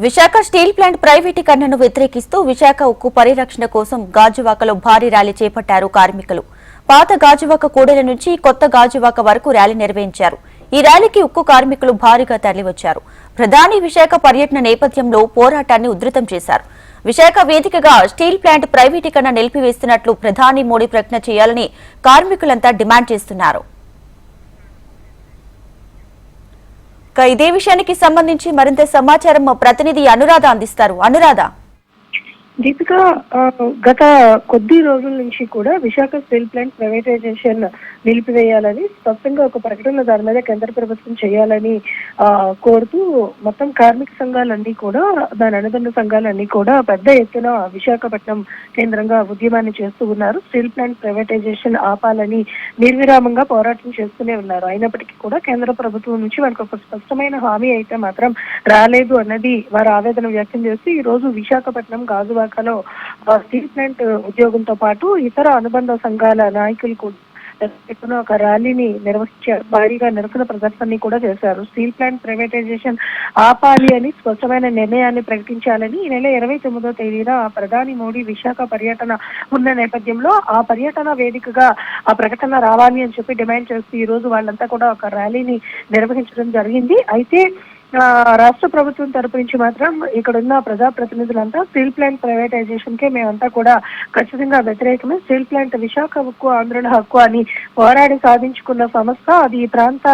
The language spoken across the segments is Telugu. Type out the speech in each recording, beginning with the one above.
విశాఖ స్టీల్ ప్లాంట్ ప్రైవేటీకరణను వ్యతిరేకిస్తూ విశాఖ ఉక్కు పరిరక్షణ కోసం గాజువాకలో భారీ ర్యాలీ చేపట్టారు కార్మికులు. పాత గాజువాక కూడల నుంచి కొత్త గాజువాక వరకు ర్యాలీ నిర్వహించారు. ఈ ర్యాలీకి ఉక్కు కార్మికులు భారీగా తరలివచ్చారు. ప్రధాని విశాఖ పర్యటన నేపథ్యంలో పోరాటాన్ని ఉధృతం చేశారు. విశాఖ వేదికగా స్టీల్ ప్లాంట్ ప్రైవేటీకరణ నిలిపివేస్తున్నట్లు ప్రధాని మోడీ ప్రకటన చేయాలని కార్మికులంతా డిమాండ్ చేస్తున్నారు. ఇదే విషయానికి సంబంధించి మరింత సమాచారం మా ప్రతినిధి అనురాధ అందిస్తారు. అనురాధ. దీపిక గత కొద్ది రోజుల నుంచి కూడా విశాఖ స్టీల్ ప్లాంట్ ప్రైవేటైజేషన్ నిలిపివేయాలని స్పష్టంగా ఒక ప్రకటన దాని మీద కేంద్ర ప్రభుత్వం చేయాలని కోరుతూ మొత్తం కార్మిక సంఘాలన్నీ కూడా దాని అనుబంధ సంఘాలన్నీ కూడా పెద్ద ఎత్తున విశాఖపట్నం కేంద్రంగా ఉద్యమాన్ని చేస్తూ ఉన్నారు. స్టీల్ ప్లాంట్ ప్రైవేటైజేషన్ ఆపాలని నిర్విరామంగా పోరాటం చేస్తూనే ఉన్నారు. అయినప్పటికీ కూడా కేంద్ర ప్రభుత్వం నుంచి మనకు ఒక స్పష్టమైన హామీ అయితే మాత్రం రాలేదు అన్నది వారు ఆవేదన వ్యక్తం చేస్తూ ఈ రోజు విశాఖపట్నం గాజువాకలో ఆ, స్టేట్మెంట్ ప్లాంట్ ఉద్యోగంతో పాటు ఇతర అనుబంధ సంఘాల నాయకులు కూడా ఎత్తున ఒక ర్యాలీని నిర్వహించారు భారీగా నిరసన ప్రదర్శనని కూడా చేశారు. స్టీల్ ప్లాంట్ ప్రైవేటైజేషన్ ఆపాలి అని స్పష్టమైన నిర్ణయాన్ని ప్రకటించాలని ఈ నెల ఇరవై తొమ్మిదో తేదీన ప్రధాని మోడీ విశాఖ పర్యటన ఉన్న నేపథ్యంలో ఆ పర్యటన వేదికగా ఆ ప్రకటన రావాలి అని చెప్పి డిమాండ్ చేస్తూ ఈ రోజు వాళ్ళంతా కూడా ఒక ర్యాలీని నిర్వహించడం జరిగింది. అయితే రాష్ట్ర ప్రభుత్వం తరపు నుంచి మాత్రం ఇక్కడ ఉన్న ప్రజాప్రతినిధులంతా స్టీల్ ప్లాంట్ ప్రైవేటైజేషన్ కే మేమంతా కూడా ఖచ్చితంగా వ్యతిరేకమే. స్టీల్ ప్లాంట్ విశాఖ హక్కు ఆంధ్రుల హక్కు అని పోరాడి సాధించుకున్న సంస్థ. అది ఈ ప్రాంత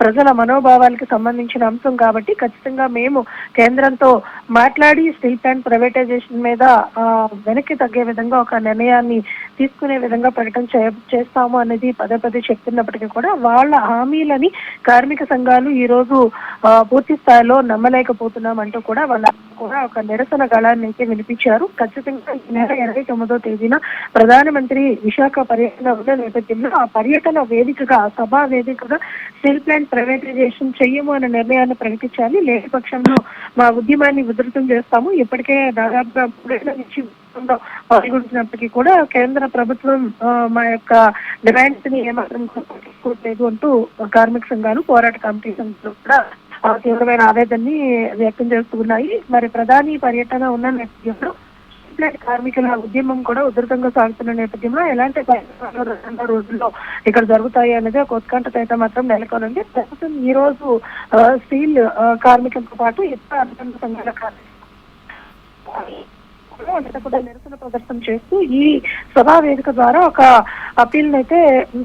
ప్రజల మనోభావాలకు సంబంధించిన అంశం కాబట్టి ఖచ్చితంగా మేము కేంద్రంతో మాట్లాడి స్టీల్ ప్లాంట్ ప్రైవేటైజేషన్ మీద ఆ, వెనక్కి తగ్గే విధంగా ఒక నిర్ణయాన్ని తీసుకునే విధంగా ప్రకటన చే- చేస్తాము అనేది పదే పదే చెప్తున్నప్పటికీ కూడా వాళ్ళ హామీలని కార్మిక సంఘాలు ఈ రోజు ఆ, పూర్తి స్థాయిలో నమ్మలేకపోతున్నాం అంటూ కూడా వాళ్ళ కూడా ఒక నిరసన గళాన్ని అయితే వినిపించారు. ఖచ్చితంగా ఈ నెల ఇరవై తొమ్మిదో తేదీన ప్రధానమంత్రి విశాఖ పర్యటన ఉన్న నేపథ్యంలో ఆ పర్యటన వేదికగా సభా వేదికగా స్టీల్ ప్లాంట్ ప్రైవేటైజేషన్ చెయ్యము అనే నిర్ణయాన్ని ప్రకటించాలి. లేని పక్షంలో మా ఉద్యమాన్ని ఉధృతం చేస్తాము. ఇప్పటికే దాదాపుగా మూడేళ్ళ నుంచి పాల్గొంటున్నప్పటికీ కూడా కేంద్ర ప్రభుత్వం మా యొక్క డిమాండ్స్ని ఏమాత్రం పట్టించుకోవట్లేదు అంటూ కార్మిక సంఘాలు పోరాట కమిటీ సంఘాలు కూడా తీవ్రమైన ఆవేదనని వ్యక్తం చేస్తూ ఉన్నాయి మరి ప్రధాని పర్యటన ఉన్న నేపథ్యంలో కార్మికుల ఉద్యమం కూడా ఉధృతంగా సాగుతున్న నేపథ్యంలో ఎలాంటి రోజుల్లో ఇక్కడ జరుగుతాయి అనేది ఒక ఉత్కంఠత అయితే మాత్రం నెలకొనండి ప్రస్తుతం ఈ రోజు స్టీల్ కార్మికులతో పాటు ఇతర అనుబంధ సంఘాల కార్మికులు కూడా నిరసన ప్రదర్శన చేస్తూ ఈ సభా వేదిక ద్వారా ఒక అప్పీల్ అయితే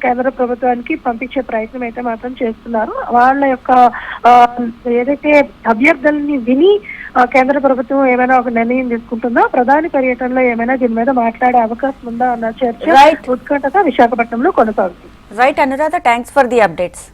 కేంద్ర ప్రభుత్వానికి పంపించే ప్రయత్నం అయితే మాత్రం చేస్తున్నారు. వాళ్ళ యొక్క ఏదైతే అభ్యర్థుల్ని విని కేంద్ర ప్రభుత్వం ఏమైనా ఒక నిర్ణయం తీసుకుంటుందో? ప్రధాని పర్యటనలో ఏమైనా దీని మీద మాట్లాడే అవకాశం ఉందా? అన్న చర్చ. ఉత్కంఠత విశాఖపట్నంలో కొనసాగుతుంది. Right Anuradha thanks for the updates